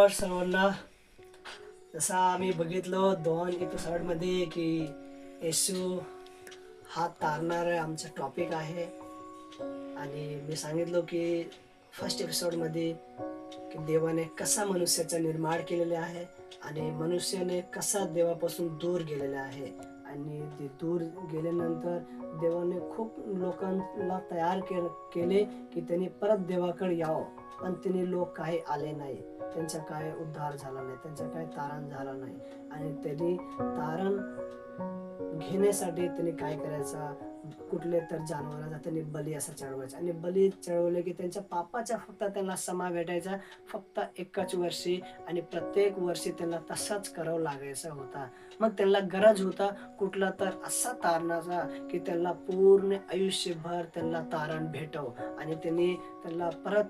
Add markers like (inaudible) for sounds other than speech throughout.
सर्वांना जसा आम्ही बघितलो दोन एपिसोडमध्ये की येशू हा तारणार आमचा टॉपिक आहे. आणि मी सांगितलो की फर्स्ट एपिसोडमध्ये की देवाने कसा मनुष्याचं निर्माण केलेले आहे आणि मनुष्याने कसा देवापासून दूर गेलेला आहे. आणि ते दूर गेल्यानंतर देवाने खूप लोकांना तयार के केले की त्यांनी परत देवाकडे यावं. पण त्यांनी लोक काही आले नाही त्यांचा काय उद्धार झाला नाही त्यांचा काय तारण झाला नाही. आणि त्यांनी तारण घेण्यासाठी त्यांनी काय करायचा? कुठले तर जनावरांचा त्यांनी बली असा चढवायचा. आणि बली चढवले की त्यांच्या पापाचा फक्त त्यांना समा भेटायचा फक्त एकाच वर्षी आणि प्रत्येक वर्षी त्यांना तसाच करावं लागायचा होता. मग त्यांना गरज होता कुठला तर असा तारणाचा की त्यांना पूर्ण आयुष्यभर त्यांना तारण भेटव. आणि त्यांनी त्यांना परत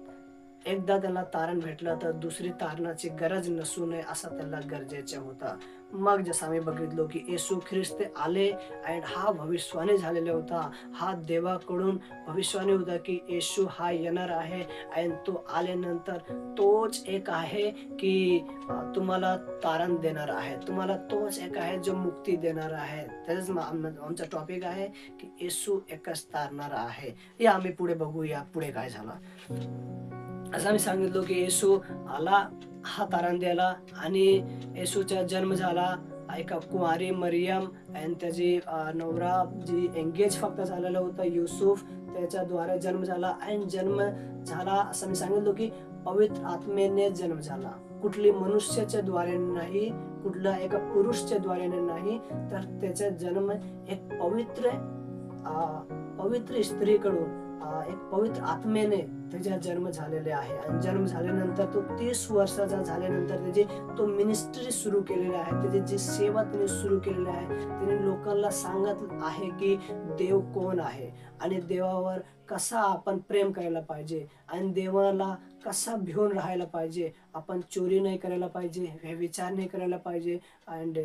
एकदा त्याला तारण भेटलं तर दुसरी तारणाची गरज नसू नये असा त्याला गरजेचा होता. मग जसं आम्ही बघितलो की येसू ख्रिस्त आले अँड हा भविष्यवाणी झालेला होता. हा देवाकडून भविष्यवाणी होता की येशू हा येणार आहे आणि तो आल्यानंतर तोच एक आहे की तुम्हाला तारण देणार आहे. तुम्हाला तोच एक आहे जो मुक्ती देणार आहे. त्याच आमचा टॉपिक आहे की येशू एकच तारणार आहे. या आम्ही पुढे बघूया. पुढे काय झालं? असं आम्ही सांगितलो की येशू आला हा तारण द्यायला आणि येशूचा जन्म झाला. एका कुमारी मरियम आणि त्याची नवरा जी एंगेज फक्त झालेला होता युसुफ त्याच्याद्वारे जन्म झाला. आणि जन्म झाला असं मी सांगितलो की पवित्र आत्मेने जन्म झाला. कुठली मनुष्याच्या द्वारे नाही कुठल्या एका पुरुषच्या द्वारे नाही तर त्याचा जन्म एक पवित्र पवित्र स्त्रीकडून एक पवित्र आत्मेने त्याचा जन्म झालेले आहे. आणि जन्म झाल्यानंतर तो तीस वर्षाचा झाल्यानंतर त्याची तो मिनिस्ट्री सुरू केलेली आहे. त्याची जी सेवा त्याने सुरू केलेली आहे त्याने लोकांना सांगत आहे की देव कोण आहे आणि देवावर कसा आपण प्रेम करायला पाहिजे आणि देवाला कसा भिवून राहायला पाहिजे. आपण चोरी नाही करायला पाहिजे हे विचार नाही करायला पाहिजे. अँड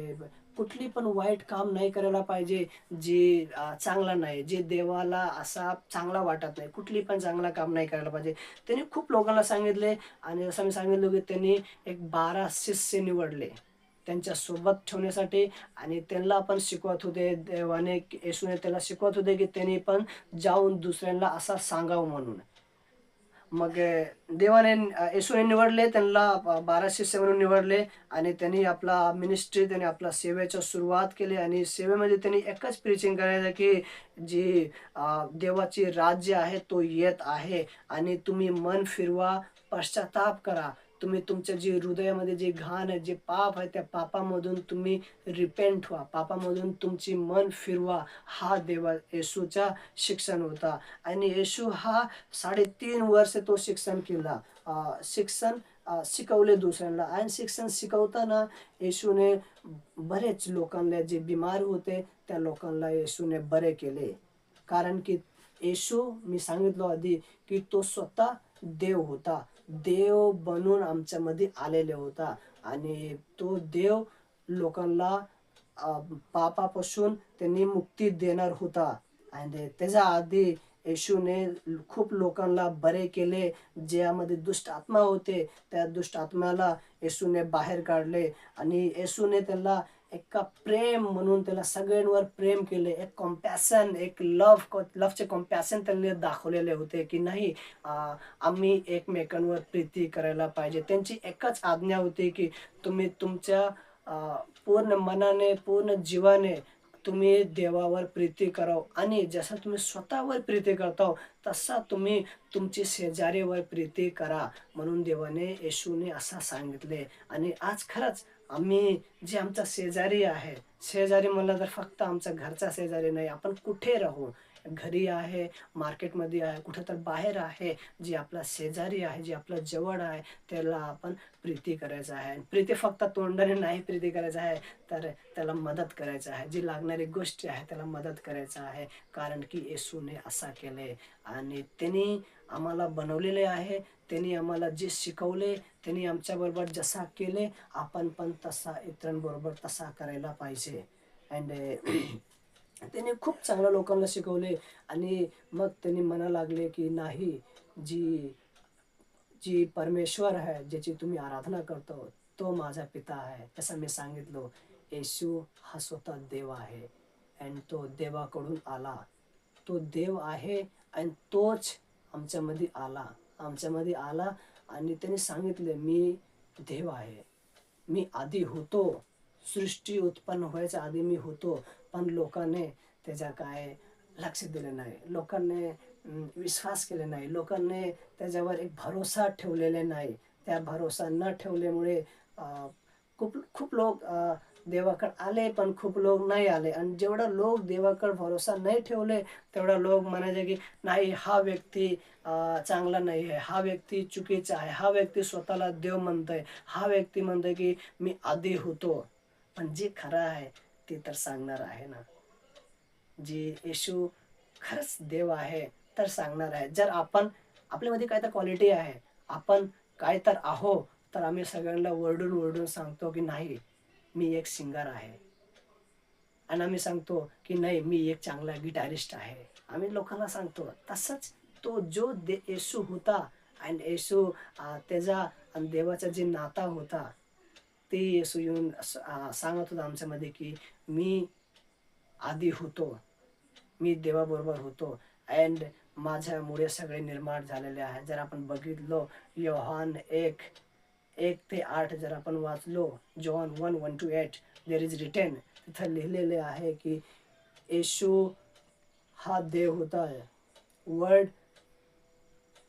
कुठली पण वाईट काम नाही करायला पाहिजे जे चांगला नाही जे देवाला असा चांगला वाटत नाही कुठली पण चांगला काम नाही करायला पाहिजे. त्यांनी खूप लोकांना सांगितले आणि जसं मी सांगितलं की त्यांनी एक बारा शिष्य निवडले त्यांच्यासोबत ठेवण्यासाठी आणि त्यांना पण शिकवत होते. देवाने येशूने त्याला शिकवत होते की त्यांनी पण जाऊन दुसऱ्यांना असा सांगावं म्हणून. मग देवाने अं, येशूने निवडले त्यांना बाराशे बारा निवडले आणि त्यांनी आपला मिनिस्ट्री त्यांनी आपला सेवेच्या सुरुवात केली आणि सेवेमध्ये त्यांनी एकच प्रिचिंग करायचं की जी देवाची राज्य आहे तो येत आहे आणि तुम्ही मन फिरवा पश्चाताप करा. तुम्ही तुमच्या जे हृदयामध्ये जे घाण आहे जे पाप आहे त्या पापामधून तुम्ही रिपेंट व्हा. पापामधून तुमची मन फिरवा. हा देवा येशूचा शिक्षण होता. आणि येशू हा साडेतीन वर्ष तो शिक्षण केला. शिक्षण शिकवले दुसऱ्यांना. आणि शिक्षण शिकवताना येशूने बरेच लोकांना जे बिमार होते त्या लोकांना येशूने बरे केले. कारण की येशू मी सांगितलो आधी की तो स्वतः देव होता. देव बनून आमच्यामध्ये आलेले होता. आणि तो देव लोकांना पापापासून त्यांनी मुक्ती देणार होता. आणि त्याच्या आधी येशूने खूप लोकांना बरे केले ज्यामध्ये दुष्ट आत्मा होते. त्या दुष्ट आत्म्याला येशूने बाहेर काढले. आणि येशूने त्याला एका प्रेम म्हणून त्याला सगळ्यांवर प्रेम केले एक कॉम्पॅसन एक लव लवचे कॉम्पॅसन त्यांनी दाखवलेले होते की नाही आम्ही एकमेकांवर प्रीती करायला पाहिजे. त्यांची एकच आज्ञा होती की तुम्ही तुमच्या पूर्ण मनाने पूर्ण जीवाने तुम्ही देवावर प्रीती कराव आणि जसं तुम्ही स्वतःवर प्रीती करताव तसा तुम्ही तुमची शेजारीवर प्रीती करा म्हणून देवाने येशूने असं सांगितले. आणि आज खरंच आम्ही जे आमचा शेजारी आहे शेजारी म्हणलं तर फक्त आमचा घरचा शेजारी नाही आपण कुठे राहू? घरी आहे मार्केटमध्ये आहे कुठं तर बाहेर आहे जे आपला शेजारी आहे जे आपलं जवळ आहे त्याला आपण प्रीती करायचं आहे. प्रीती फक्त तोंडाने नाही प्रीती करायचं आहे तर त्याला मदत करायचं आहे. जी लागणारी गोष्टी आहे त्याला मदत करायचं आहे. कारण की येशूने असा केले आणि त्यांनी आम्हाला बनवलेले आहे त्यांनी आम्हाला जे शिकवले त्यांनी आमच्याबरोबर जसा केले आपण पण तसा इतरांबरोबर तसा करायला पाहिजे. अँड (clears throat) त्यांनी खूप चांगल्या लोकांना शिकवले आणि मग त्यांनी म्हणा लागले की नाही जी जी परमेश्वर आहे ज्याची तुम्ही आराधना करतो तो माझा पिता आहे. तसं मी सांगितलं येशू हा स्वतः देव आहे. अँड तो देवाकडून आला. तो देव आहे आणि तोच आमच्यामध्ये आला. आमच्यामध्ये आला आणि त्याने सांगितले मी देव आहे. मी आधी होतो. सृष्टी उत्पन्न व्हायच्या आधी मी होतो. पण लोकांनी त्याच्या काय लक्ष दिले नाही. लोकांनी विश्वास केले नाही. लोकांनी त्याच्यावर एक भरोसा ठेवलेले नाही. त्या भरोसा न ठेवल्यामुळे खूप खूप लोक देवाकडे आले पण खूप लोक नाही आले. आणि जेवढं लोक देवाकडे भरोसा नाही ठेवले तेवढा लोक म्हणायचे की नाही हा व्यक्ती चांगला नाही आहे. हा व्यक्ती चुकीचा आहे. हा व्यक्ती स्वतःला देव म्हणतोय. हा व्यक्ती म्हणतोय की मी आधी होतो. पण जे खरं आहे ते तर सांगणार आहे ना. जी येशू खरंच देव आहे तर सांगणार आहे. जर आपण आपल्यामध्ये काय तर क्वालिटी आहे. आपण काय तर आहो तर आम्ही सगळ्यांना वरडून वरडून सांगतो की नाही मी एक सिंगर आहे. आणि आम्ही सांगतो की नाही मी एक चांगला गिटारिस्ट आहे. आम्ही लोकांना सांगतो तसंच तो जो दे येशू होता आणि येशू त्याचा आणि देवाचा जे नाता होता ते येशू येऊन सांगत होता आमच्यामध्ये की मी आधी होतो. मी देवाबरोबर होतो. अँड माझ्यामुळे सगळे निर्माण झालेले आहे. जर आपण बघितलो योहान एक एक ते आठ जर आपण वाचलो John one one two eight there is written तिथं लिहिलेले आहे की येशू हा देव होता. Word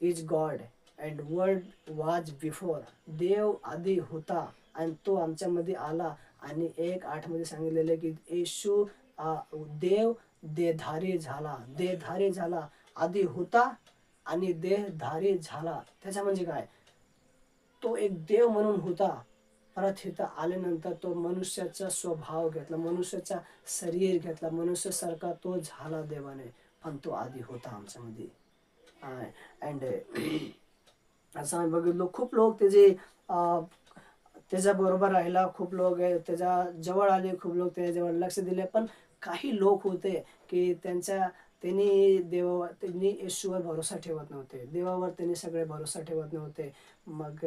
is God and word was before देव आधी होता आणि तो आमच्यामध्ये आला आणि एक आठमध्ये सांगितलेलं की येशू देव देहधारी झाला. देहधारी झाला. आधी होता आणि देहधारी झाला. त्याच्या म्हणजे काय? तो एक देव म्हणून होता. परत इथं आल्यानंतर तो मनुष्याचा स्वभाव घेतला मनुष्याचा शरीर घेतला मनुष्यासारखा तो झाला देवाने. पण तो आधी होता आमच्यामध्ये. अँड असं आम्ही बघितलो. खूप लोक त्याचे त्याच्याबरोबर त्याच्या बरोबर राहिला. खूप लोक त्याच्याजवळ आले. खूप लोक त्याच्याजवळ लक्ष दिले. पण काही लोक होते की त्यांच्या त्यांनी देवावर त्यांनी येशूवर भरोसा ठेवत नव्हते. देवावर त्यांनी सगळे भरोसा ठेवत नव्हते. मग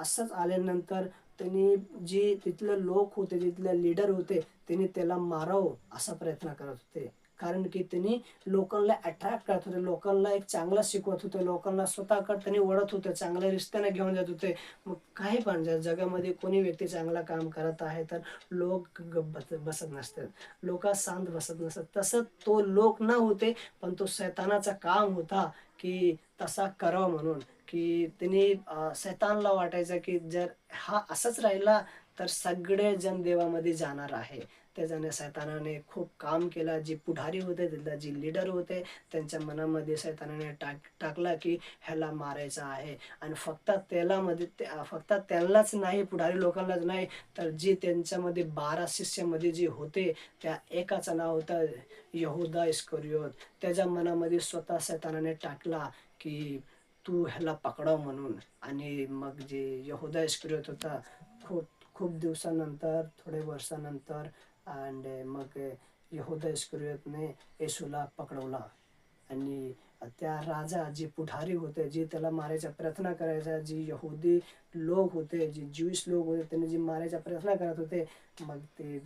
असंच आल्यानंतर त्यांनी जी तिथले लोक होते तिथले लीडर होते त्यांनी त्याला मारावं असा प्रयत्न करत होते. कारण की त्यांनी लोकांना अट्रॅक्ट करत होते लोकांना एक चांगला शिकवत होते लोकांना स्वतःकडे त्यांनी ओढत होते चांगल्या रिश्त्याने घेऊन जात होते. मग काही पण जगामध्ये कोणी व्यक्ती चांगला काम करत आहे तर लोक बसत नसतात. लोक शांत बसत नसतात. तसं तो लोक न होते पण तो शैतानाचा काम होता की तसा करावा म्हणून. की त्यांनी सैतानला शैतानला वाटायचं की जर हा असंच राहिला तर सगळे जण देवामध्ये जाणार आहे. त्याच्याने सैतानाने खूप काम केला. जे पुढारी होते तिथला जे लीडर होते त्यांच्या मनामध्ये सैतानाने टाक टाकला की ह्याला मारायचं आहे. आणि फक्त त्यालामध्ये त्या- फक्त त्यांनाच नाही पुढारी लोकांनाच नाही तर जे त्यांच्यामध्ये बारा शिष्यामध्ये जे होते त्या एकाचं नाव होतं यहुदा इस्करियोत. त्याच्या मनामध्ये स्वतः सैतानाने टाकला की तू ह्याला पकडाव म्हणून. आणि मग जे यहुदा इस्करियोत होता खूप खूप दिवसानंतर थोडे वर्षानंतर अँड eh, मग eh, यहुदा इस्करियोतने येशूला पकडवला. आणि त्या राजा जे पुढारी होते जे त्याला मारायचा प्रयत्न करायचा जे यहुदी लोक होते जे ज्यूइश लोक होते त्यांनी जे मारायचा प्रयत्न करत होते मग ते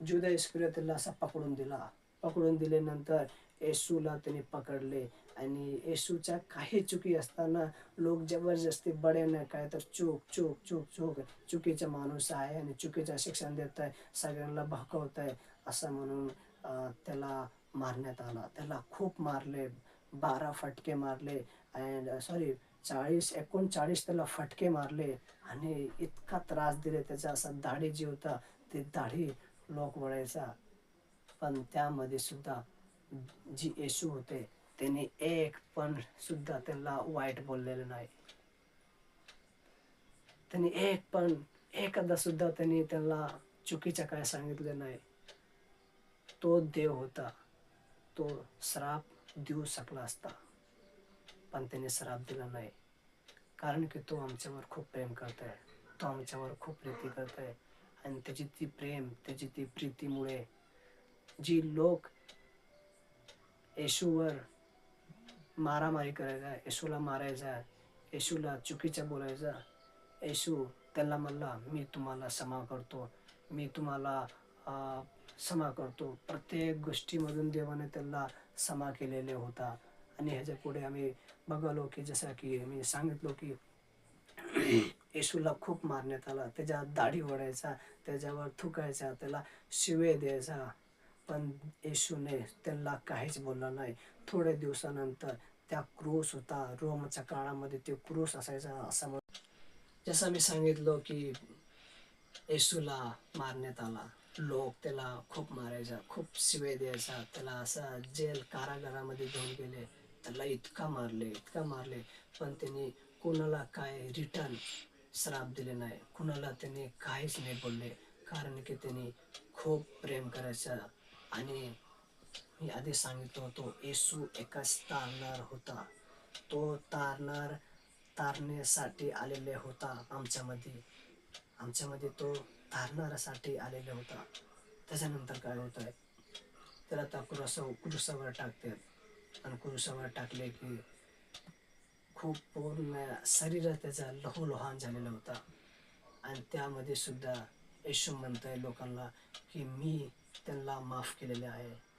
जुदा इस्करियोत असा पकडून दिला. पकडून दिल्यानंतर येशूला त्यांनी पकडले. आणि येशूच्या काही चुकी असताना लोक जबरदस्ती बडेने काय तर चूक चूक चूक चूक. चुकीचा माणूस आहे आणि चुकीचं शिक्षण देत आहे सगळ्यांना भकवत आहे. असं म्हणून त्याला मारण्यात आला. त्याला खूप मारले बारा फटके मारले अँड सॉरी चाळीस एकोणचाळीस त्याला फटके मारले आणि इतका त्रास दिले त्याचा असा दाढी जी होता ते दाढी लोक वळायचा. पण त्यामध्ये सुद्धा जी येशू होते त्यांनी एक पण सुद्धा त्यांना वाईट बोललेलं नाही. त्यांनी एक पण एकदा सुद्धा त्यांनी त्यांना चुकीचं काय सांगितलं नाही. तो देव होता. तो श्राप देऊ शकला असता. पण त्याने श्राप दिला नाही. कारण की तो आमच्यावर खूप प्रेम करत आहे तो आमच्यावर खूप प्रीती करत आहे आणि त्याची ती प्रेम त्याची ती प्रीतीमुळे जी लोक येशूवर मारामारी करायचा येशूला मारायचा येशूला चुकीचं बोलायचा. येशू त्याला म्हणला मी तुम्हाला क्षमा करतो मी तुम्हाला क्षमा करतो. प्रत्येक गोष्टीमधून देवाने त्याला क्षमा केलेले होता. आणि ह्याच्या पुढे आम्ही बघालो की जसं की मी सांगितलो की (clears throat) येशूला खूप मारण्यात आला. त्याच्या दाढी ओढायचा त्याच्यावर थुकायचा त्याला शिवे द्यायचा. पण येशूने त्यांना काहीच बोलला नाही. थोड्या दिवसानंतर त्या क्रूस होता. रोमच्या काळामध्ये ते क्रूस असायचा असा म्हण जसं मी सांगितलं की येशूला मारण्यात आला. लोक त्याला खूप मारायचा खूप शिवे द्यायचा. त्याला असा जेल कारागारामध्ये घेऊन गेले. त्याला इतका मारले इतका मारले. पण त्यांनी कोणाला काय रिटर्न श्राप दिले नाही. कुणाला त्यांनी काहीच नाही बोलले. कारण की त्यांनी खूप प्रेम करायचा. आणि मी आधी सांगितलं होतो येशू एकाच तारणार होता. तो तारणार तारण्यासाठी आलेले होता आमच्यामध्ये. आमच्यामध्ये तो तारणाऱ्यासाठी आलेला होता. त्याच्यानंतर काय होत आहे त्याला आता कुरुसाव क्रुसावर टाकतात. आणि क्रुसावर टाकले की खूप पूर्ण शरीर त्याचा लहूलुहान झालेला होता. आणि त्यामध्ये सुद्धा येशू आहे लोकांना की मी त्यांना माफ केलेले आहे.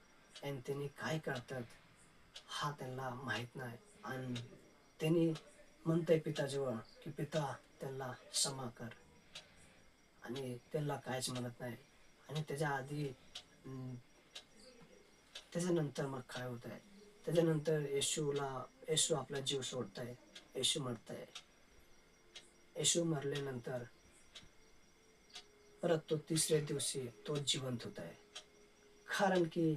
आणि त्यांनी काय करतात हा त्यांना माहीत नाही. आणि त्यांनी म्हणतंय पिताजवळ की पिता त्यांना क्षमा कर. आणि त्यांना काहीच म्हणत नाही. आणि त्याच्या आधी त्याच्यानंतर मग काय होत आहे त्याच्यानंतर येशूला येशू आपला जीव सोडताय. येशू मरत येशू मरल्यानंतर परत तो तिसऱ्या दिवशी तो जिवंत होत आहे कारण की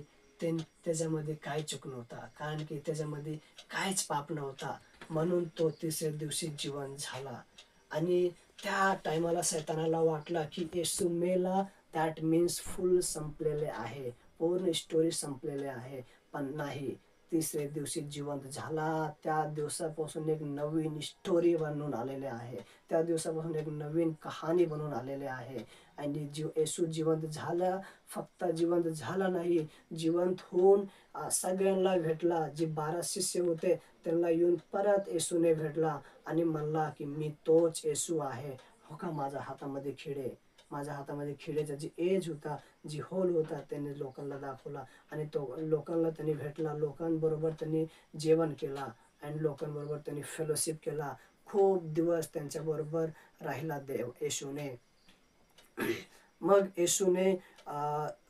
त्याच्यामध्ये काय चूक नव्हता. कारण की त्याच्यामध्ये काहीच पाप नव्हता. म्हणून तो तिसऱ्या दिवशी जीवन झाला. आणि त्या टायमाला सैतानाला वाटला की येशू मेला. दॅट मीन्स फुल संपलेले आहे. पूर्ण स्टोरी संपलेले आहे. पण नाही. तिसऱ्या दिवशी जिवंत झाला. त्या दिवसापासून एक नवीन स्टोरी बनून आलेले आहे. त्या दिवसापासून एक नवीन कहाणी बनून आलेले आहे. आणि जीव येशू जिवंत झाला. फक्त जिवंत झाला नाही जिवंत होऊन सगळ्यांना भेटला. जे बारा शिष्य होते त्यांना येऊन परत येशूने भेटला आणि म्हणला की मी तोच येशू आहे. हो का माझ्या हातामध्ये खिडे? माझ्या हातामध्ये खिडेचा जी एज होता जी होल होता त्यांनी लोकांना दाखवला. आणि तो लोकांना त्यांनी भेटला. लोकांबरोबर त्यांनी जेवण केला आणि लोकांबरोबर त्यांनी फेलोशिप केला. खूप दिवस त्यांच्याबरोबर राहिला देव येशूने (clears throat) मग येशूने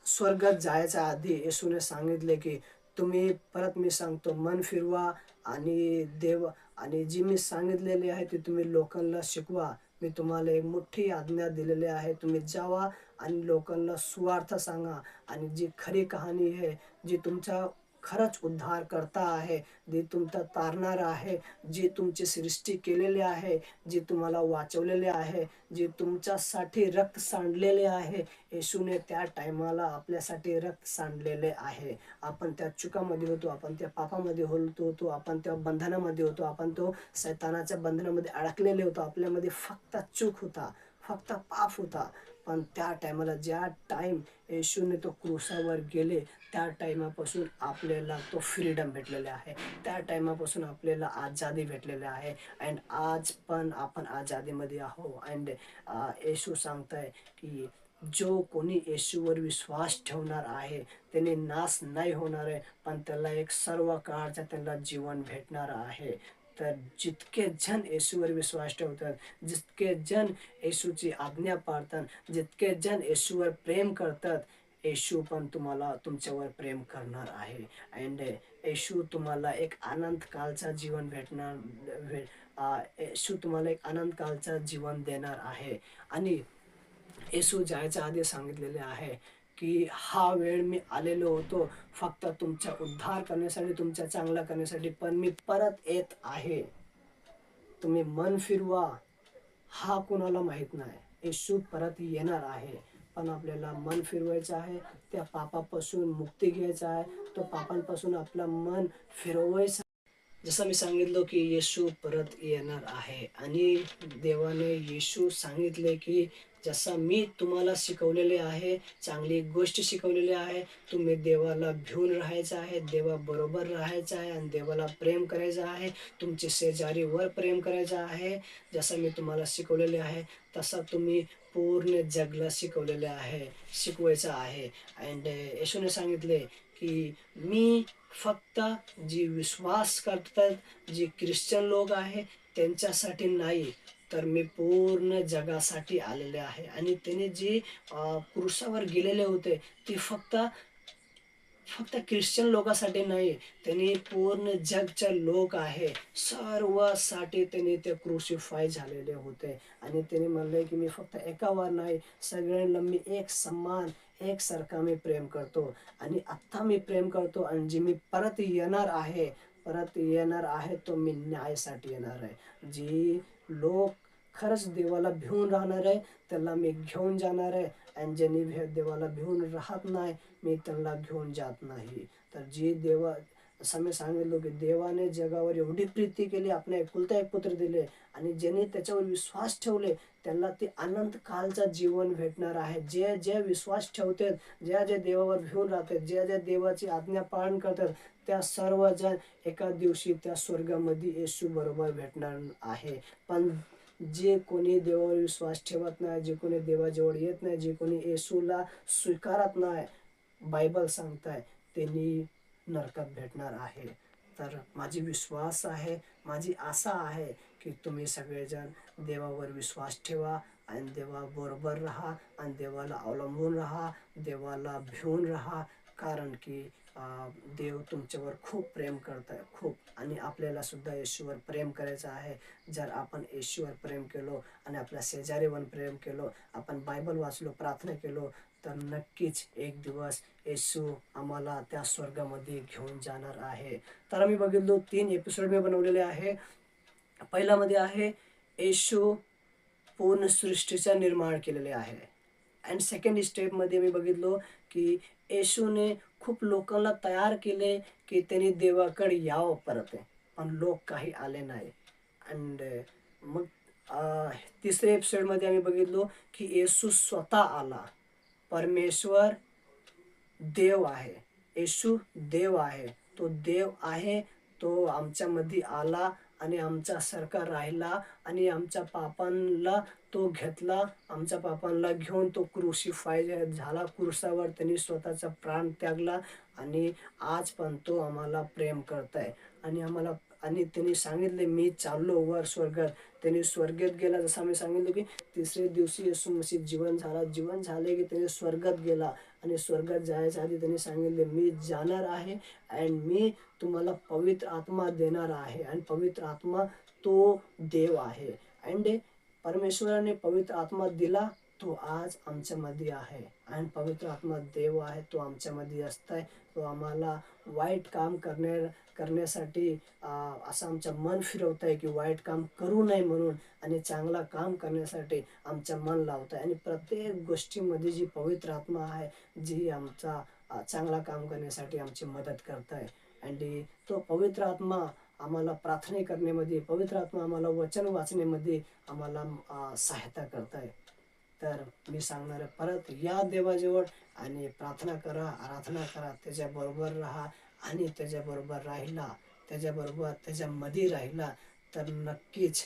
स्वर्गात जायच्या आधी येशूने सांगितले की तुम्ही परत मी सांगतो मन फिरवा आणि देव आणि जी मी सांगितलेली आहे ती तुम्ही लोकांना शिकवा. मी तुम्हाला एक मोठी आज्ञा दिलेली आहे. तुम्ही जावा आणि लोकांना सुवार्थ सांगा. आणि जी खरी कहाणी आहे जी तुमचा खरंच उद्धार करता आहे. जे तुमचा तारणार आहे जे तुमची सृष्टी केलेले आहे जे तुम्हाला वाचवलेले आहे जे तुमच्यासाठी रक्त सांडलेले आहे येशूने त्या टायमाला आपल्यासाठी रक्त सांडलेले आहे. आपण त्या चुकामध्ये होतो आपण त्या पापामध्ये होतो होतो आपण त्या बंधनामध्ये होतो आपण तो सैतानाच्या बंधनामध्ये अडकलेले होतो. आपल्यामध्ये फक्त चूक होता फक्त पाप होता. पण त्या टायमाला ज्या टाइम येशूने तो क्रुसावर गेले त्या टायमापासून आपल्याला तो फ्रीडम भेटलेला आहे. त्या टायमापासून आपल्याला आझादी भेटलेली आहे. अँड आज पण आपण आझादीमध्ये आहो. अँड येशू सांगताय की जो कोणी येशूवर विश्वास ठेवणार आहे त्याने नाश नाही होणार आहे पण त्याला एक सर्व काळचा त्याला जीवन भेटणार आहे. तर जितके जण येशूवर विश्वास ठेवतात जितके जण येशूची आज्ञा पाळतात जितके जण येशूवर प्रेम करतात येशू पण तुम्हाला तुमच्यावर प्रेम करणार आहे. अँड येशू तुम्हाला एक आनंद कालचा जीवन भेटणार भे येशू तुम्हाला एक आनंद कालचा जीवन देणार आहे. आणि येशू जायच्या आधी सांगितलेले आहे की हा वेळ मी आलेलो होतो फक्त तुमचा उद्धार करण्यासाठी तुमचा चांगला करण्यासाठी. पण मी परत येत आहे. तुम्ही मन फिरवा. हा कोणाला माहीत नाही. येशू परत येणार आहे. पण आपल्याला मन फिरवायचं आहे. त्या पापापासून मुक्ती घ्यायचा आहे. तो पापांपासून आपलं मन फिरवायचं जसं मी सांगितलं की येशू परत येणार आहे. आणि देवाने येशू सांगितले की जसा मी तुम्हाला शिकवलेले आहे चांगली गोष्ट शिकवलेली आहे तुम्ही देवाला भिवून राहायचं आहे देवाबरोबर राहायचं आहे आणि देवाला प्रेम करायचं आहे तुमचे शेजारीवर प्रेम करायचं आहे जसं मी तुम्हाला शिकवलेले आहे तसा तुम्ही पूर्ण जगला शिकवलेले आहे शिकवायचं आहे. अँड येशूने सांगितले की मी फक्त जी विश्वास करतात जे ख्रिश्चन लोक आहे त्यांच्यासाठी नाही तर मी पूर्ण जगासाठी आलेले आहे. आणि त्याने जे क्रुसावर गेलेले होते ते फक्त फक्त ख्रिश्चन लोकांसाठी नाही त्यांनी पूर्ण जगचे लोक आहे. सर्वसाठी त्यांनी ते क्रुसिफाय झालेले होते. आणि त्यांनी म्हणले की मी फक्त एकावर नाही सगळ्यांना मी एक समान एकसारखा मी प्रेम करतो. आणि आत्ता मी प्रेम करतो आणि जे मी परत येणार आहे परत येणार आहे तो मी न्यायासाठी येणार आहे. जी लोक खरंच देवाला भिवून राहणार आहे त्याला मी घेऊन जाणार आहे. आणि ज्यांनी भे- देवाला भिवून राहत नाही मी त्यांना घेऊन जात नाही. तर जे देवा असं मी सांगितलं की देवाने जगावर एवढी प्रीती केली आपल्या एकुलता एक पुत्र दिले आणि ज्यांनी त्याच्यावर विश्वास ठेवले त्यांना ते अनंत कालचा जीवन भेटणार आहे. जे जे विश्वास ठेवतात ज्या ज्या देवावर भिवून राहतात ज्या ज्या देवाची आज्ञा पालन करतात त्या सर्वजण एका दिवशी त्या स्वर्गामध्ये येशू बरोबर भेटणार आहे. पण जे कोणी देवावर विश्वास ठेवत नाही जे कोणी देवाजवळ येत नाही जे कोणी येशूला स्वीकारत नाही बायबल सांगताय त्यांनी नरकात भेटणार आहे. तर माझी विश्वास आहे माझी आशा आहे की तुम्ही सगळेजण देवावर विश्वास ठेवा आणि देवाबरोबर राहा आणि देवाला अवलंबून राहा देवाला भिवून राहा. कारण की देव तुमच्यावर खूप प्रेम करत आहे खूप. आणि आपल्याला सुद्धा येशूवर प्रेम करायचं आहे. जर आपण येशूवर प्रेम केलो आणि आपल्या शेजारीवर प्रेम केलो आपण बायबल वाचलो प्रार्थना केलो तर नक्कीच एक दिवस येशू आम्हाला त्या स्वर्गामध्ये घेऊन जाणार आहे. तर आम्ही बघितलो तीन एपिसोड मी बनवलेले आहे. पहिल्यामध्ये आहे येशू पूर्ण सृष्टीचं निर्माण केलेले आहे. अँड सेकंड स्टेपमध्ये मी बघितलो की येशूने खूप लोकांना तयार केले की त्यांनी देवाकडे यावं परत. पण लोक काही आले नाही. अँड मग तिसऱ्या एपिसोडमध्ये आम्ही बघितलो की येशू स्वतः आला. परमेश्वर देव आहे. येशू देव आहे. तो देव आहे तो आमच्यामध्ये आला आणि आमचा सरकार राहिला आणि आमच्या पापांना तो घेतला. आमच्या पापांना घेऊन तो क्रुसिफाय झाला. क्रुसावर त्यांनी स्वतःचा प्राण त्यागला आणि आज पण तो आम्हाला प्रेम करताय. आणि आम्हाला आणि त्यांनी सांगितले मी चाललो वर स्वर्गात. त्यांनी स्वर्गात गेला. जसं आम्ही सांगितलं की तिसऱ्या दिवशी येसू मसीह जीवन झाला. जीवन झाले की त्याने स्वर्गात गेला. आणि स्वर्गात जायच्या आधी त्यांनी सांगितले मी जाणार आहे अँड मी तुम्हाला पवित्र आत्मा देणार आहे. आणि पवित्र आत्मा तो देव आहे. अँड परमेश्वराने पवित्र आत्मा दिला तो आज आमच्यामध्ये आहे. आणि पवित्र आत्मा देव आहे तो आमच्यामध्ये असताय. तो आम्हाला वाईट काम करण्या करण्यासाठी असं आमचं मन फिरवत आहे की वाईट काम करू नये म्हणून आणि चांगला काम करण्यासाठी आमचं मन लावत आहे आणि प्रत्येक गोष्टीमध्ये जी पवित्र आत्मा आहे जी आमचा चांगला काम करण्यासाठी आमची मदत करत आहे आणि तो पवित्र आत्मा आम्हाला प्रार्थना करण्यामध्ये पवित्र आत्मा आम्हाला वचन वाचण्यामध्ये आम्हाला सहायता करत आहे तर मी सांगणार आहे परत या देवाजवळ आणि प्रार्थना करा आराधना करा. त्याच्याबरोबर राहा आणि त्याच्याबरोबर राहिला त्याच्याबरोबर त्याच्यामध्ये राहिला तर नक्कीच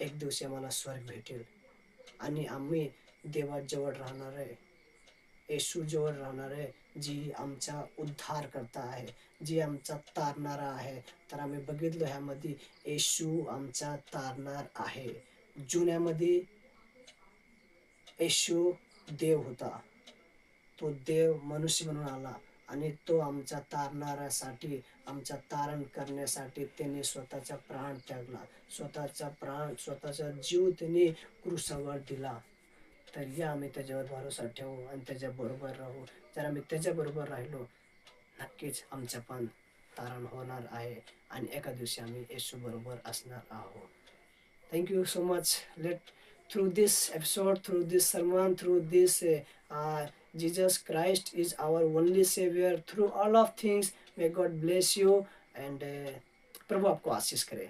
एक दिवशी आम्हाला स्वर्ग भेटेल. आणि आम्ही देवाजवळ राहणार आहे. येशूजवळ राहणार आहे जी आमचा उद्धार करता आहे जी आमचा तारणारा आहे. तर आम्ही बघितलो ह्यामध्ये येशू आमचा तारणार आहे. जुन्यामध्ये येशू देव होता. तो देव मनुष्य म्हणून आला आणि तो आमच्या तारणाऱ्यासाठी आमच्या तारण करण्यासाठी त्याने स्वतःचा प्राण त्यागला. स्वतःचा प्राण स्वतःचा जीव त्याने क्रुसावर दिला. तर या आम्ही त्याच्यावर भरोसा ठेवू आणि त्याच्याबरोबर राहू. जर आम्ही त्याच्याबरोबर राहिलो नक्कीच आमचं पण तारण होणार आहे आणि एका दिवशी आम्ही येशू बरोबर असणार आहोत. Thank you so much let through this episode through this सन्मान through this Jesus Christ is our only saviour through all of things may God bless you and प्रभु आपको आशीष करें।